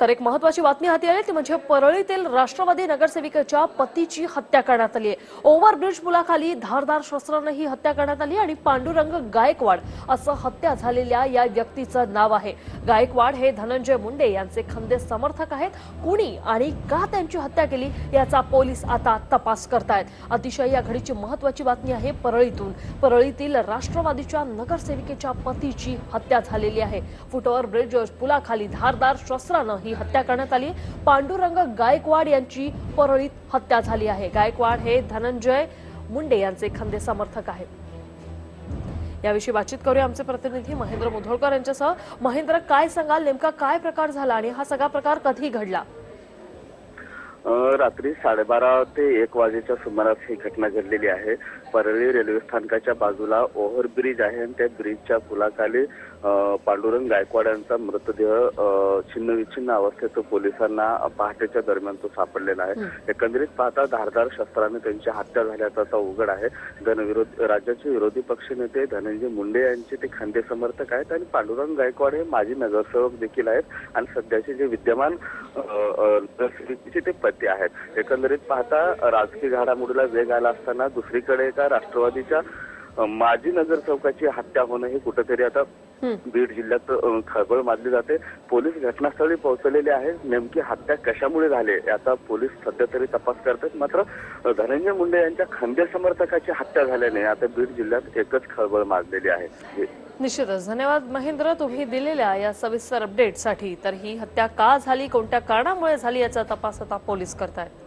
तर एक महत्वाची बातमी हाती आली ती म्हणजे परळीतील राष्ट्रवादी नगरसेविकेच्या पतीची हत्या करण्यात आली आहे. ओव्हरब्रिज पुलाखाली धारदार शस्त्रानं ही हत्या करण्यात आली आणि पांडुरंग गायकवाड असं हत्या झालेल्या या व्यक्तीचं नाव आहे. गायकवाड हे धनंजय मुंडे यांचे खंदे समर्थक आहेत. कुणी आणि का त्यांची हत्या केली याचा पोलीस आता तपास करतायत. अतिशय या घडीची महत्वाची बातमी आहे परळीतून. परळीतील राष्ट्रवादीच्या नगरसेविकेच्या पतीची हत्या झालेली आहे. फुटओव्हर ब्रिज पुलाखाली धारदार शस्त्रानं ही हत्या करण्यात आली. पांडुरंग गायकवाड यांची परळीत हत्या झाली आहे. गायकवाड हे धनंजय मुंडे यांचे खंदे समर्थक आहेत. याविषयी बातचीत करूया आमचे प्रतिनिधी महेंद्र मुधोळकर यांच्यासह. महेंद्र काय सांगाल? नेमका काय प्रकार झाला आणि हा सगळा प्रकार कधी घडला? रात्री साडेबारा ते एक वाजेच्या सुमारास ही घटना घडलेली आहे. परळी रेल्वे स्थानकाच्या बाजूला ओव्हरब्रिज आहे आणि त्या ब्रिजच्या पुलाखाली पांडुरंग गायकवाड यांचा मृतदेह छिन्नविछिन्न अवस्थेत पोलिसांना पहाटेच्या दरम्यान तो सापडलेला आहे. एकंदरीत पाहता धारदार शस्त्राने त्यांची हत्या झाल्याचा उघड आहे. धनविरोध राज्याचे विरोधी पक्षनेते धनंजय मुंडे यांचे ते खांदे समर्थक आहेत आणि पांडुरंग गायकवाड हे माजी नगरसेवक देखील आहेत. आणि सध्याचे जे विद्यमान अ, ते पत्ते आहेत. एकंदरीत पाहता राजकीय घडामोडीला वेग आला असताना दुसरीकडे एका राष्ट्रवादीच्या माजी नगरसेवकाची हत्या होणं हे कुठेतरी आता बीड जिल्ह्यात खळबळ मानली जाते. पोलीस घटनास्थळी पोहोचलेले आहेत. नेमकी हत्या कशामुळे झाली याचा पोलीस सध्या तरी तपास करतात. मात्र धनंजय मुंडे यांच्या खंदे समर्थकाची हत्या झाल्याने आता बीड जिल्ह्यात एकच खळबळ माजलेली आहे. निश्चितच. धन्यवाद महेंद्र तुम्ही दिलेल्या या सविस्तर अपडेटसाठी तर ही हत्या का झाली कोणत्या कारणामुळे झाली याचा तपास आता पोलीस करतायत.